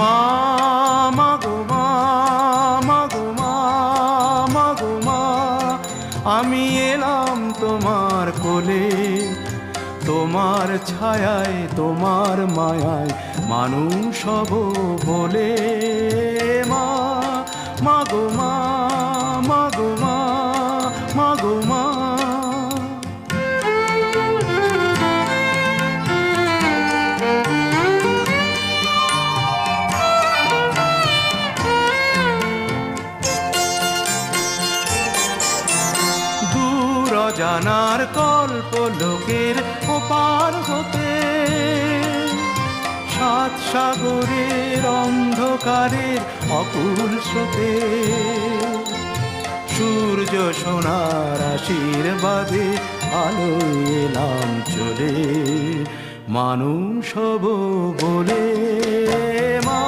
মা মাগো মা মা। আমি এলাম তোমার কোলে, তোমার ছায়ায়, তোমার মায়ায়, মানুষ হব বলে। জানার কল্প লোকের ওপার হতে। সাত সাগরের অন্ধকারের অকুল স্রোতে। সূর্য সোনার আশীর্বাদে আলো এলাম চলে। মানুষ বলে